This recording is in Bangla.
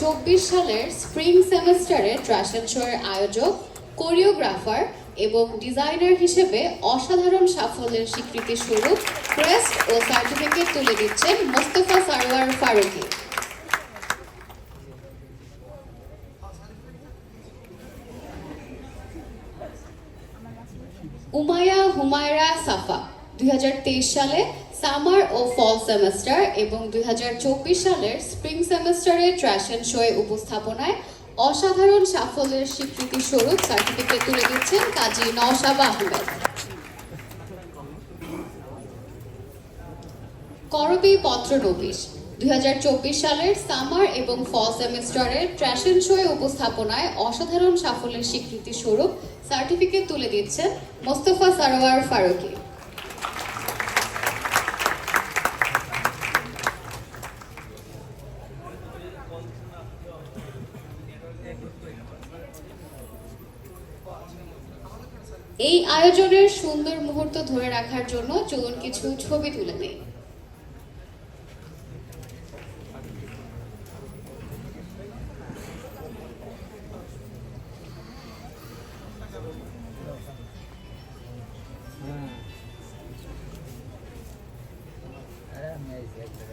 চব্বিশ সালের স্প্রিং সেমেস্টারে ট্র্যাশন শোয়ের আয়োজক, কোরিওগ্রাফার এবং ডিজাইনার হিসেবে অসাধারণ সাফল্যের স্বীকৃতি স্বরূপ ক্রেস্ট ও সার্টিফিকেট তুলে দিচ্ছেন মোস্তফা সারোয়ার ফারুকী। উমায়া হুমায়রা সাফা, দুই হাজার তেইশ সালে সামার ও ফল সেমেস্টার এবং দুই হাজার চব্বিশ সালের স্প্রিং সেমেস্টারে ট্র্যাশন শোয়ে উপস্থাপনায় অসাধারণ সাফল্যের স্বীকৃতি স্বরূপ সার্টিফিকেট তুলে দিচ্ছেন কাজী নওশাব আহমেদ। করবী পত্র নবিশ দুই সালের সামার এবং ফল সেমেস্টারের ট্র্যাশন শোয়ে উপস্থাপনায় অসাধারণ সাফল্যের স্বীকৃতি স্বরূপ সার্টিফিকেট তুলে দিচ্ছেন মোস্তফা সারোয়ার ফারুকী। এই আয়োজনের সুন্দর মুহূর্ত ধরে রাখার জন্য চলুন কিছু ছবি তুলে দেয় Yeah, yeah, yeah.